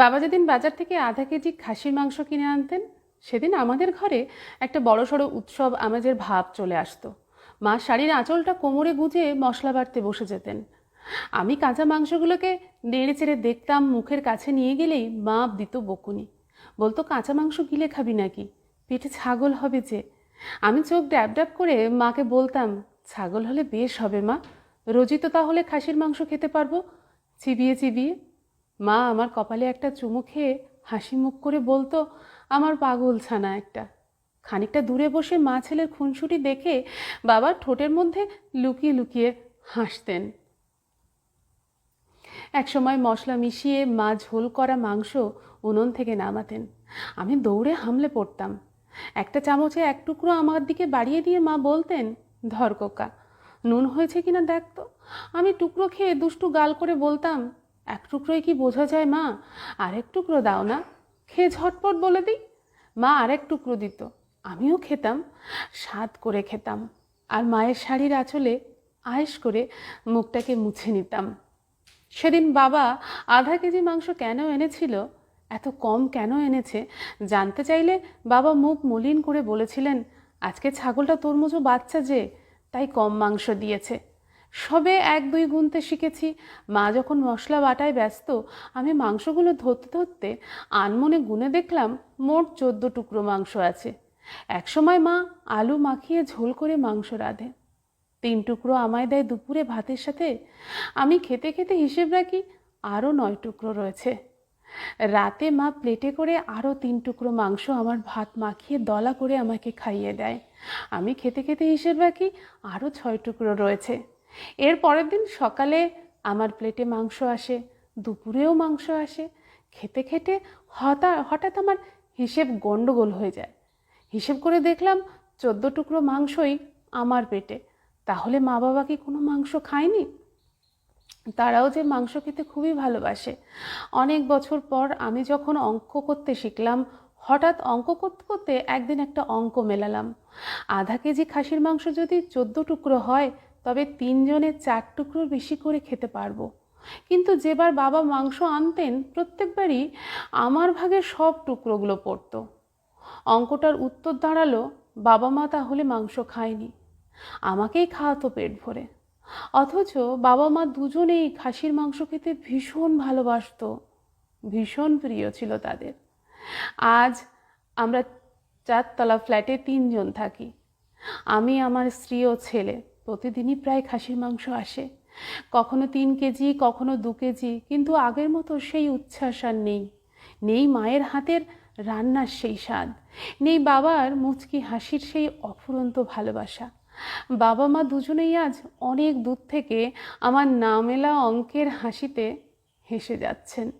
বাবা যেদিন বাজার থেকে আধা কেজি খাসির মাংস কিনে আনতেন, সেদিন আমাদের ঘরে একটা বড়সড় উৎসব আমেজের ভাব চলে আসতো। মা শাড়ির আঁচলটা কোমরে গুজে মশলা বাড়তে বসে যেতেন। আমি কাঁচা মাংসগুলোকে নেড়ে চেড়ে দেখতাম মুখের কাছে নিয়ে গেলেই মা দিত বকুনি। বলতো, কাঁচা মাংস গিলে খাবি নাকি? পেটে ছাগল হবে যে। আমি চোখ ড্যাব ড্যাব করে মাকে বলতাম, ছাগল হলে বেশ হবে মা। রোজই তো তাহলে খাসির মাংস খেতে পারব। চিবিয়ে চিবিয়ে মা আমার কপালে একটা চুমু খেয়ে হাসি মুখ করে বলতো, আমার পাগল ছানা একটা। খানিকটা দূরে বসে মা ছেলের খুনসুটি দেখে বাবার ঠোঁটের মধ্যে লুকিয়ে লুকিয়ে হাসতেন। একসময় মশলা মিশিয়ে মা ঝোল করা মাংস উনুন থেকে নামাতেন। আমি দৌড়ে হামলে পড়তাম। একটা চামচে এক টুকরো আমার দিকে বাড়িয়ে দিয়ে মা বলতেন, ধর কোকা, নুন হয়েছে কিনা দেখ তো। আমি টুকরো খেয়ে দুষ্টু গাল করে বলতাম এক টুকরোই কি বোঝা যায়, মা? আরেক টুকরো দাও না। খেয়ে ঝটপট বলে দিই। মা আরেক টুকরো দিত। আমিও খেতাম, স্বাদ করে খেতাম। আর মায়ের শাড়ির আঁচলে আয়েস করে মুখটাকে মুছে নিতাম। সেদিন বাবা আধা কেজি মাংস কেন এনেছিল, এত কম কেন এনেছে, জানতে চাইলে বাবা মুখ মলিন করে বলেছিলেন, আজকে ছাগলটা তরমুজও বাচ্চা যে, তাই কম মাংস দিয়েছে। সবে এক দুই গুনতে শিখেছি। মা যখন মশলা বাটায় ব্যস্ত, আমি মাংসগুলো ধরতে ধরতে আনমনে গুনে দেখলাম মোট চোদ্দ টুকরো মাংস আছে। একসময় মা আলু মাখিয়ে ঝোল করে মাংস রাঁধে। তিন টুকরো আমায় দেয় দুপুরে ভাতের সাথে। আমি খেতে খেতে হিসেব রাখি, আরও নয় টুকরো রয়েছে। রাতে মা প্লেটে করে আরও তিন টুকরো মাংস আমার ভাত মাখিয়ে দলা করে আমাকে খাইয়ে দেয়। আমি খেতে খেতে হিসেব রাখি, আরও ছয় টুকরো রয়েছে। এর পরের দিন সকালে আমার প্লেটে মাংস আসে, দুপুরেও মাংস আসে। খেতে খেতে হঠাৎ হঠাৎ আমার হিসেব গণ্ডগোল হয়ে যায়। হিসেব করে দেখলাম চোদ্দ টুকরো মাংসই আমার পেটে। তাহলে মা বাবা কি কোনো মাংস খায়নি? তারাও যে মাংস খেতে খুবই ভালোবাসে। অনেক বছর পর আমি যখন অঙ্ক করতে শিখলাম, হঠাৎ অঙ্ক করতে করতে একদিন একটা অঙ্ক মেলালাম। আধা কেজি খাসির মাংস যদি চোদ্দ টুকরো হয় তবে তিনজনে চার টুকরোর বেশি করে খেতে পারব। কিন্তু যেবার বাবা মাংস আনতেন, প্রত্যেকবারই আমার ভাগে সব টুকরোগুলো পড়তো। অঙ্কটার উত্তর দাঁড়াল, বাবা মা তাহলে মাংস খায়নি। আমাকেই খাওয়াতো পেট ভরে। অথচ বাবা মা দুজনেই খাসির মাংস খেতে ভীষণ ভালোবাসতো। ভীষণ প্রিয় ছিল তাদের। আজ আমরা চারতলা ফ্ল্যাটে তিনজন থাকি। আমি আমার স্ত্রী ও ছেলে। প্রতিদিনই প্রায় খাসির মাংস আসে। কখনো তিন কেজি, কখনো দু কেজি, কিন্তু আগের মতো সেই উচ্ছ্বাস আর নেই। নেই মায়ের হাতের রান্নার সেই স্বাদ। নেই বাবার মুচকি হাসির সেই অফুরন্ত ভালোবাসা। বাবা মা দুজনেই আজ অনেক দূর থেকে আমার নামেলা অঙ্কের হাসিতে হেসে যাচ্ছেন।